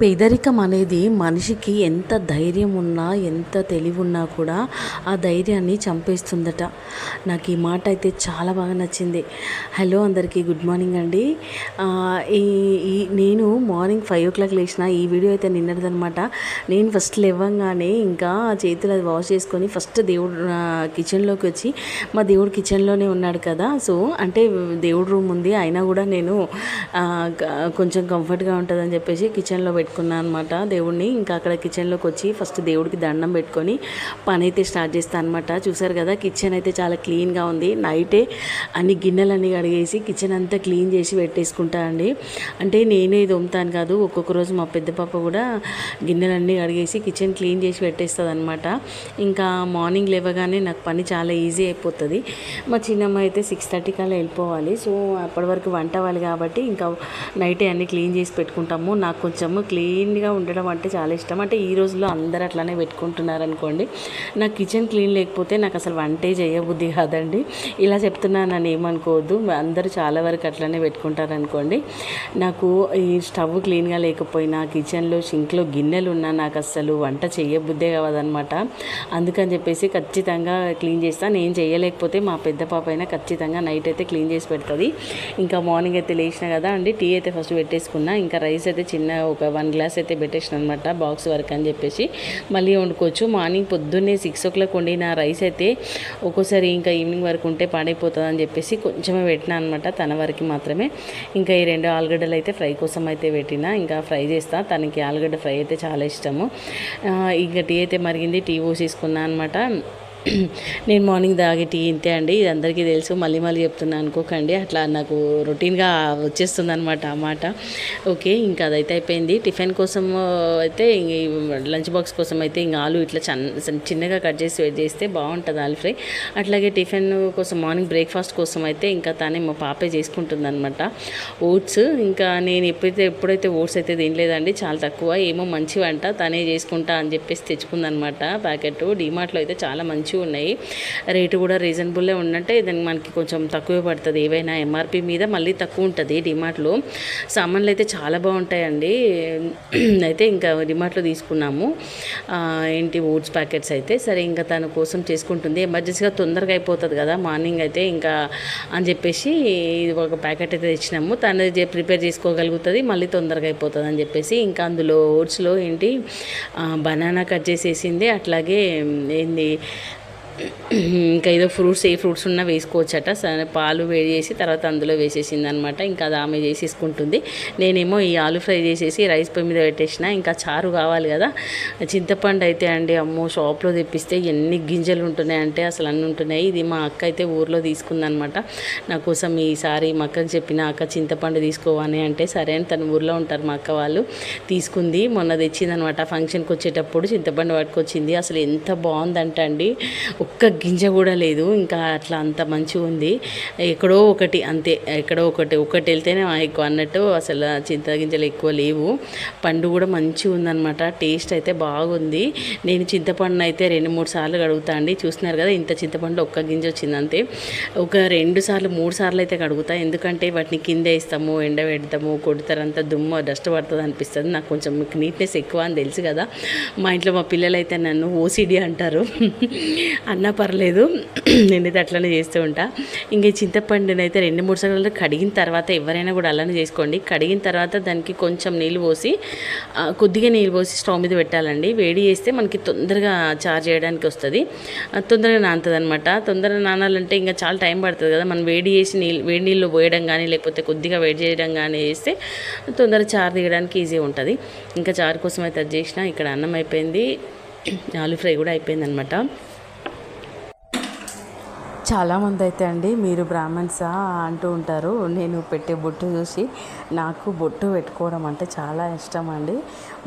పేదరికం అనేది మనిషికి ఎంత ధైర్యం ఉన్నా ఎంత తెలివి ఉన్నా కూడా ఆ ధైర్యాన్ని చంపేస్తుందట. నాకు ఈ మాట అయితే చాలా బాగా నచ్చింది. హలో అందరికీ గుడ్ మార్నింగ్ అండి. ఈ ఈ నేను మార్నింగ్ ఫైవ్ ఓ క్లాక్ లేచిన ఈ వీడియో అయితే నిన్నటిదనమాట నేను ఫస్ట్ లేవంగానే ఇంకా చేతులు అది వాష్ చేసుకొని ఫస్ట్ దేవుడు కిచెన్లోకి వచ్చి మా దేవుడు కిచెన్లోనే ఉన్నాడు కదా. సో అంటే దేవుడు రూమ్ ఉంది అయినా కూడా నేను కొంచెం కంఫర్ట్గా ఉంటుందని చెప్పేసి కిచెన్లో పెట్టి పెట్టుకున్నాను అనమాట దేవుడిని ఇంకా అక్కడ కిచెన్లోకి వచ్చి ఫస్ట్ దేవుడికి దండం పెట్టుకొని పని అయితే స్టార్ట్ చేస్తాను అనమాట చూసారు కదా కిచెన్ అయితే చాలా క్లీన్గా ఉంది. నైటే అన్ని గిన్నెలన్నీ కడిగేసి కిచెన్ అంతా క్లీన్ చేసి పెట్టేసుకుంటా అండి. అంటే నేనే దొమ్ముతాను కాదు ఒక్కొక్క రోజు మా పెద్ద పాప కూడా గిన్నెలన్నీ కడిగేసి కిచెన్ క్లీన్ చేసి పెట్టేస్తుంది అనమాట ఇంకా మార్నింగ్ లేవగానే నాకు పని చాలా ఈజీ అయిపోతుంది. మా చిన్నమ్మ అయితే సిక్స్ థర్టీ కల్లా వెళ్ళిపోవాలి. సో అప్పటి వరకు వంట అవ్వాలి కాబట్టి ఇంకా నైటే అన్ని క్లీన్ చేసి పెట్టుకుంటాము. నాకు కొంచెం క్లీన్గా ఉండడం అంటే చాలా ఇష్టం. అంటే ఈ రోజుల్లో అందరూ అట్లానే పెట్టుకుంటున్నారు అనుకోండి నా కిచెన్ క్లీన్ లేకపోతే నాకు అసలు వంటే చేయబుద్ధి కాదండి. ఇలా చెప్తున్నా నన్ను ఏమనుకోవద్దు. అందరూ చాలా వరకు అట్లానే పెట్టుకుంటారు అనుకోండి నాకు ఈ స్టవ్ క్లీన్గా లేకపోయినా కిచెన్లో సింక్లో గిన్నెలు ఉన్నా నాకు అసలు వంట చేయబుద్దే కాదనమాట అందుకని చెప్పేసి ఖచ్చితంగా క్లీన్ చేస్తాను నేను చేయలేకపోతే మా పెద్ద పాప అయినా ఖచ్చితంగా నైట్ అయితే క్లీన్ చేసి పెడుతుంది. ఇంకా మార్నింగ్ అయితే లేచిన కదా అండి టీ అయితే ఫస్ట్ పెట్టేసుకున్నా. ఇంకా రైస్ అయితే చిన్న ఒక వన్ గ్లాస్ అయితే పెట్టేసిన అనమాట బాక్స్ వరకు అని చెప్పేసి. మళ్ళీ వండుకోవచ్చు. మార్నింగ్ పొద్దున్నే సిక్స్ ఓ క్లాక్ వండిన రైస్ అయితే ఒక్కోసారి ఇంకా ఈవినింగ్ వరకు ఉంటే పాడైపోతుంది అని చెప్పేసి కొంచెమే పెట్టినా అనమాట తన వరకు మాత్రమే. ఇంకా ఈ రెండు ఆలుగడ్డలు అయితే ఫ్రై కోసం అయితే పెట్టిన ఇంకా ఫ్రై చేస్తా. తనకి ఆలుగడ్డ ఫ్రై అయితే చాలా ఇష్టము. ఇంకా టీ అయితే మరిగింది. టీ పోసేసుకున్నా అనమాట నేను మార్నింగ్ తాగే టీ ఇంతే అండి ఇది అందరికీ తెలుసు. మళ్ళీ మళ్ళీ చెప్తున్నాను అనుకోకండి అట్లా నాకు రొటీన్గా వచ్చేస్తుంది అనమాట ఆ మాట. ఓకే ఇంకా అదైతే అయిపోయింది. టిఫిన్ కోసం అయితే లంచ్ బాక్స్ కోసం అయితే ఇంకా ఆలు ఇట్లా చిన్నగా కట్ చేసి వెయిట్ చేస్తే బాగుంటుంది ఆలు ఫ్రై. అట్లాగే టిఫిన్ కోసం మార్నింగ్ బ్రేక్ఫాస్ట్ కోసం అయితే ఇంకా తానే మా పాపే చేసుకుంటుంది అనమాట ఓట్స్ ఇంకా నేను ఎప్పుడైతే ఎప్పుడైతే ఓట్స్ అయితే తినలేదండి చాలా తక్కువ. ఏమో మంచి వంట తనే చేసుకుంటా అని చెప్పేసి తెచ్చుకుందనమాట ప్యాకెట్ డిమార్ట్లో అయితే చాలా మంచి మంచిగా ఉన్నాయి. రేటు కూడా రీజనబుల్లే ఉన్నట్టే దానికి మనకి కొంచెం తక్కువే పడుతుంది. ఏవైనా ఎంఆర్పి మీద మళ్ళీ తక్కువ ఉంటుంది డిమార్ట్లో. సామాన్లు అయితే చాలా బాగుంటాయండి. అయితే ఇంకా డిమార్ట్లో తీసుకున్నాము. ఏంటి ఓట్స్ ప్యాకెట్స్ అయితే. సరే ఇంకా తన కోసం చేసుకుంటుంది. ఎమర్జెన్సీగా తొందరగా అయిపోతుంది కదా మార్నింగ్ అయితే ఇంకా అని చెప్పేసి ఇది ఒక ప్యాకెట్ అయితే తెచ్చినాము. తను ప్రిపేర్ చేసుకోగలుగుతుంది మళ్ళీ తొందరగా అయిపోతుంది అని చెప్పేసి ఇంకా అందులో ఓట్స్లో ఏంటి బనానా కట్ చేసేసింది. అట్లాగే ఏంది ఇంకా ఏదో ఫ్రూట్స్ ఏ ఫ్రూట్స్ ఉన్నా వేసుకోవచ్చట. సరే పాలు వేడి చేసి తర్వాత అందులో వేసేసింది అనమాట ఇంకా అది ఆమె చేసేసుకుంటుంది. నేనేమో ఈ ఆలు ఫ్రై చేసేసి రైస్ పొయ్యి మీద పెట్టేసిన. ఇంకా చారు కావాలి కదా. చింతపండు అయితే అండి అమ్మో షాప్లో తెప్పిస్తే ఎన్ని గింజలు ఉంటున్నాయి అంటే అసలు అన్ని ఉంటున్నాయి. ఇది మా అక్క అయితే ఊర్లో తీసుకుందనమాట. నా కోసం ఈసారి మా అక్కకు చెప్పిన అక్క చింతపండు తీసుకోవని అంటే సరే అని తన ఊర్లో ఉంటారు మా అక్క వాళ్ళు. తీసుకుంది. మొన్న తెచ్చిందనమాట. ఫంక్షన్కి వచ్చేటప్పుడు చింతపండు పట్టుకొచ్చింది. అసలు ఎంత బాగుందంట అండి ఒక్క గింజ కూడా లేదు. ఇంకా అట్లా అంత మంచిగా ఉంది. ఎక్కడో ఒకటి అంతే. ఎక్కడో ఒకటి ఒకటి వెళ్తేనే ఎక్కువ అన్నట్టు అసలు చింత గింజలు ఎక్కువ లేవు. పండు కూడా మంచిగా ఉందన్నమాట. టేస్ట్ అయితే బాగుంది. నేను చింతపండు అయితే రెండు మూడు సార్లు కడుగుతా అండి. చూస్తున్నారు కదా ఇంత చింతపండు ఒక్క గింజ వచ్చింది అంతే. ఒక రెండు సార్లు మూడు సార్లు అయితే కడుగుతా. ఎందుకంటే వాటిని కింద వేస్తాము ఎండ పెడతాము కొడతారంతా దుమ్ము డస్ట్ పడుతుంది అనిపిస్తుంది. నాకు కొంచెం నీట్నెస్ ఎక్కువ అని తెలుసు కదా. మా ఇంట్లో మా పిల్లలు అయితే నన్ను ఓసిడి అంటారు. అన్నా పర్లేదు నేనైతే అట్లనే చేస్తూ ఉంటా. ఇంకా చింతపండునైతే చింతపండుని అయితే రెండు మూడు సార్లు కడిగిన తర్వాత ఎవరైనా కూడా అలానే చేసుకోండి. కడిగిన తర్వాత దానికి కొంచెం నీళ్ళు పోసి కొద్దిగా నీళ్ళు పోసి స్టవ్ మీద పెట్టాలండి. వేడి చేస్తే మనకి తొందరగా చార్జ్ చేయడానికి వస్తుంది. తొందరగా నానుతుంది అనమాట తొందరగా నానాలంటే ఇంకా చాలా టైం పడుతుంది కదా. మనం వేడి చేసి నీళ్ళు వేడి నీళ్ళు పోయడం కానీ లేకపోతే కొద్దిగా వేడి చేయడం కానీ చేస్తే తొందరగా చారు తీయడానికి ఈజీ ఉంటుంది. ఇంకా చారు కోసం అయితే అది చేసిన ఇక్కడ అన్నం అయిపోయింది. ఆలు ఫ్రై కూడా అయిపోయింది అనమాట చాలామంది అయితే అండి మీరు బ్రాహ్మణ్సా అంటూ ఉంటారు. నేను పెట్టే బొట్టు చూసి నాకు బొట్టు పెట్టుకోవడం అంటే చాలా ఇష్టం అండి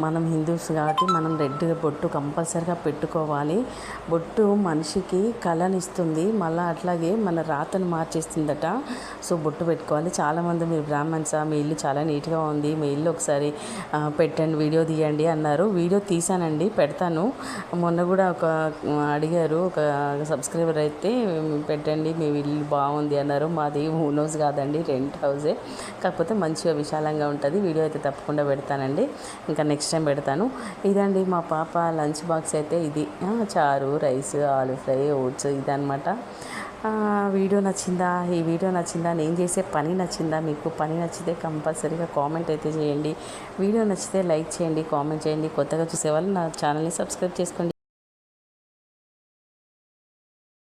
మనం హిందూస్ కాబట్టి మనం రెడ్ బొట్టు కంపల్సరిగా పెట్టుకోవాలి. బొట్టు మనిషికి కళనిస్తుంది మళ్ళీ అట్లాగే మన రాతను మార్చేస్తుందట. సో బొట్టు పెట్టుకోవాలి. చాలామంది మీరు బ్రాహ్మణ్సా మీ ఇల్లు చాలా నీట్గా ఉంది. మీ ఇల్లు ఒకసారి పెట్టండి వీడియో తీయండి అన్నారు. వీడియో తీసానండి పెడతాను. మొన్న కూడా ఒక అడిగారు. ఒక సబ్స్క్రైబర్ అయితే పెట్టండి మీ ఇల్లు బాగుంది అన్నారు. మాది ఓన్ కాదండి రెంట్ హౌసే కాకపోతే మంచిగా విశాలంగా ఉంటుంది. వీడియో అయితే తప్పకుండా పెడతానండి. ఇంకా నెక్స్ట్ టైం పెడతాను. ఇదండి మా పాప లంచ్ బాక్స్ అయితే ఇది. చారు రైస్ ఆలు ఫ్రై ఓట్స్ ఇదనమాట వీడియో నచ్చిందా? ఈ వీడియో నచ్చిందా? నేను చేసే పని నచ్చిందా? మీకు పని నచ్చితే కంపల్సరీగా కామెంట్ అయితే చేయండి. వీడియో నచ్చితే లైక్ చేయండి కామెంట్ చేయండి. కొత్తగా చూసే వాళ్ళు నా ఛానల్ని సబ్స్క్రైబ్ చేసుకోండి.